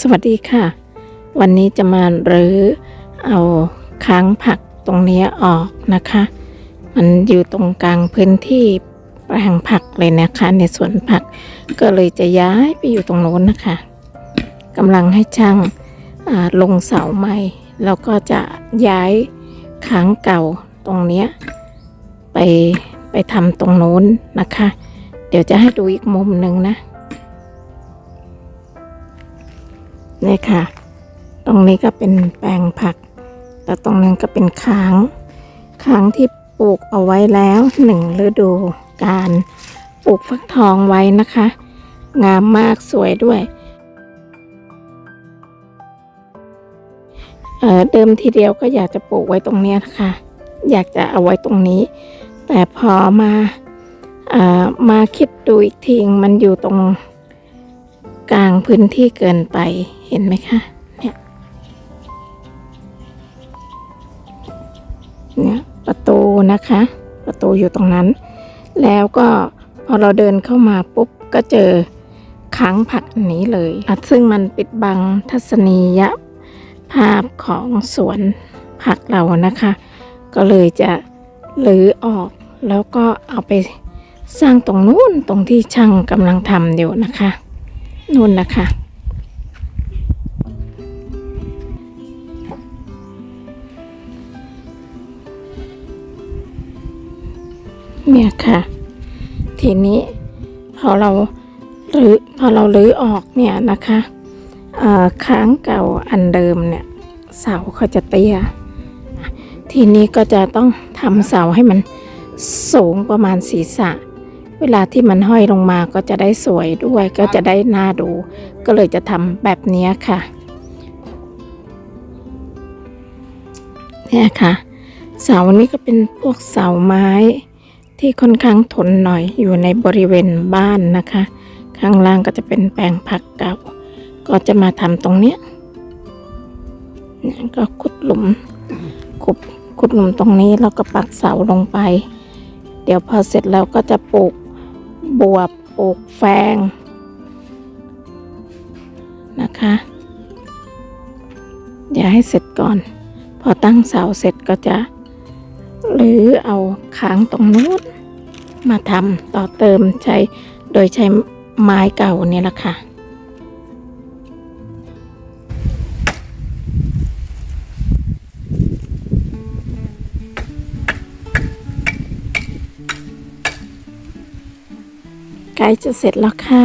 สวัสดีค่ะ วันนี้จะมารื้อเอาค้างผักตรงนี้ออกนะคะ มันอยู่ตรงกลางพื้นที่แปลงผักเลยนะคะ ในสวนผักก็เลยจะย้ายไปอยู่ตรงโน้นนะคะกำลังให้ช่างาลงเสาใหม่ แล้วก็จะย้ายค้างเก่าตรงนี้ไปไปทำตรงโน้นนะคะ เดี๋ยวจะให้ดูอีกมุมหนึ่งนะ นี่ค่ะ ตรงนี้ก็เป็นแปลงผัก แต่ตรงนั้นก็เป็นค้าง ค้างที่ปลูกเอาไว้แล้วหนึ่งฤดูการปลูกฟักทองไว้นะคะ งามมากสวยด้วยเเดิมทีเดียวก็อยากจะปลูกไว้ตรงนี้นะคะอยากจะเอาไว้ตรงนี้ แต่พอมาอ่อมาคิดดูอีกทีมันอยู่ตรง กลางพื้นที่เกินไปเห็นไหมคะเนี่ยเนี่ยประตูนะคะ ประตูอยู่ตรงนั้น แล้วก็พอเราเดินเข้ามาปุ๊บก็เจอค้างผักนี้เลยซึ่งมันปิดบังทัศนียภาพของสวนผักเรานะคะ ก็เลยจะรื้อออกแล้วก็เอาไปสร้างตรงนู้นตรงที่ช่างกำลังทำอยู่นะคะ นู่นนะคะ เนี่ยค่ะ ทีนี้พอเราหรือพอเราลื้อออกเนี่ยนะคะค้างเก่าอันเดิมเนี่ยเสาเขาจะเตี้ย ทีนี้ก็จะต้องทำเสาให้มันสูงประมาณศีรษะ เวลาที่มันห้อยลงมาก็จะได้สวยด้วย ก็จะได้น่าดู ก็เลยจะทำแบบนี้ค่ะ เนี่ยค่ะ เสานี้ก็เป็นพวกเสาไม้ที่ค่อนข้างทนหน่อยอยู่ในบริเวณบ้านนะคะ ข้างล่างก็จะเป็นแปลงผักเก่า ก็จะมาทำตรงเนี้ยเนี่ยก็ขุดหลุมขุดขุดหลุมตรงนี้แล้วก็ปักเสาลงไป เดี๋ยวพอเสร็จแล้วก็จะปลูก บวบอกแฟงนะคะ อย่าให้เสร็จก่อน พอตั้งเสาเสร็จก็จะ หรือเอาค้างตรงนู้นมาทำต่อเติมใช้โดยใช้ไม้เก่านี่แหละค่ะ ใกล้จะเสร็จแล้วค่ะ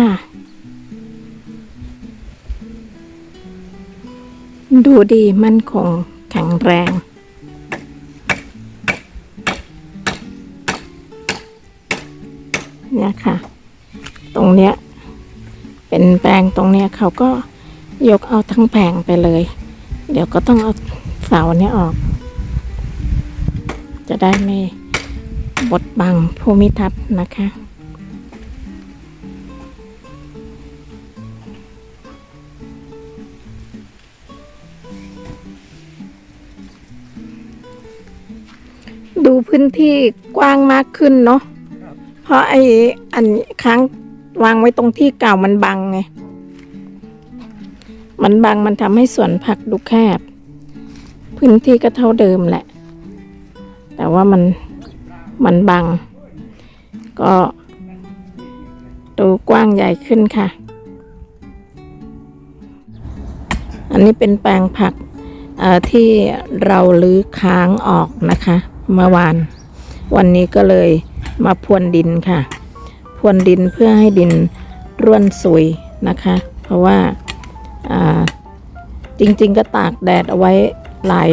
ดูดีมั่นคงแข็งแรงเนี่ยค่ะ ตรงเนี้ย เป็นแปลงตรงเนี้ยเขาก็ยกเอาทั้งแผงไปเลย เดี๋ยวก็ต้องเอาเสาเนี้ยออก จะได้ไม่บดบังภูมิทัศน์นะคะ ดูพื้นที่กว้างมากขึ้นเนาะเพราะไอ้อันค้างวางไว้ตรงที่เก่ามันบังไง มันบังมันทำให้สวนผักดูแคบ พื้นที่ก็เท่าเดิมแหละ แต่ว่ามันมันบัง ก็ดูกว้างใหญ่ขึ้นค่ะ อันนี้เป็นแปลงผักเอ่อที่เราลื้อค้างออกนะคะ เมื่อวาน วันนี้ก็เลยมาพรวนดินค่ะ พรวนดินเพื่อให้ดินร่วนซุยนะคะ เพราะว่าจริงๆก็ตากแดดเอาไว้หลาย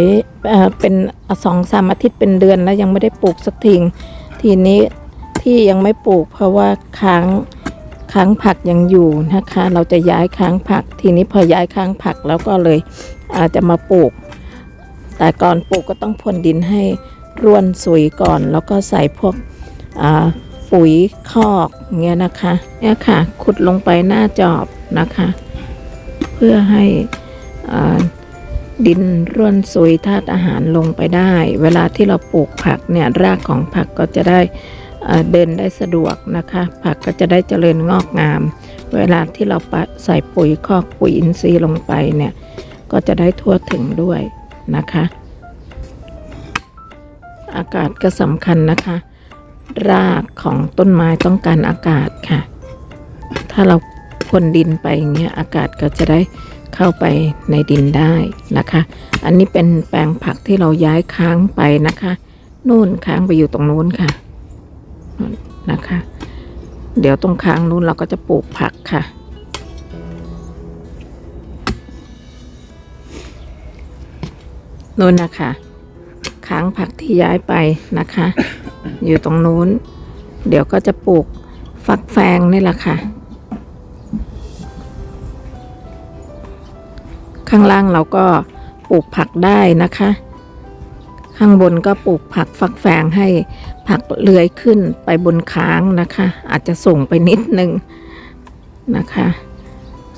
เเป็นสองสามอาทิตย์เป็นเดือนแล้วยังไม่ได้ปลูกสักทีทีนี้ที่ยังไม่ปลูกเพราะว่าค้างค้างผักยังอยู่นะคะ เราจะย้ายค้างผัก ทีนี้พอย้ายค้างผักแล้วก็เลยอาจจะมาปลูก แต่ก่อนปลูกก็ต้องพรวนดินให้ ร่วนสุยก่อน แล้วก็ใส่พวกปุ๋ยคอกเงี้ยนะคะเนี่ยค่ะ ขุดลงไปหน้าจอบนะคะ เพื่อให้ดินร่วนซุยธาตุอาหารลงไปได้ เวลาที่เราปลูกผักเนี่ยรากของผักก็จะได้เดินได้สะดวกนะคะ ผักก็จะได้เจริญงอกงาม เวลาที่เราใส่ปุ๋ยคอกปุ๋ยอินทรีย์ลงไปเนี่ยก็จะได้ทั่วถึงด้วยนะคะ อากาศก็สำคัญนะคะ รากของต้นไม้ต้องการอากาศค่ะ ถ้าเราพรวนดินไปอย่างเงี้ยอากาศก็จะได้เข้าไปในดินได้นะคะ อันนี้เป็นแปลงผักที่เราย้ายค้างไปนะคะ นู่นค้างไปอยู่ตรงนู้นค่ะนู่นนะคะ เดี๋ยวตรงค้างนู้นเราก็จะปลูกผักค่ะนู่นนะคะ ค้างผักที่ย้ายไปนะคะ อยู่ตรงนู้น เดี๋ยวก็จะปลูกฟักแฟงนี่แหละค่ะ ข้างล่างเราก็ปลูกผักได้นะคะ ข้างบนก็ปลูกผักฟักแฟงให้ผักเลื้อยขึ้นไปบนค้างนะคะ อาจจะส่งไปนิดนึงนะคะ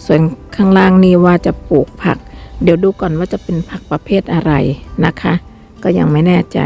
ส่วนข้างล่างนี่ว่าจะปลูกผัก เดี๋ยวดูก่อนว่าจะเป็นผักประเภทอะไรนะคะ ก็ยังไม่แน่ใจ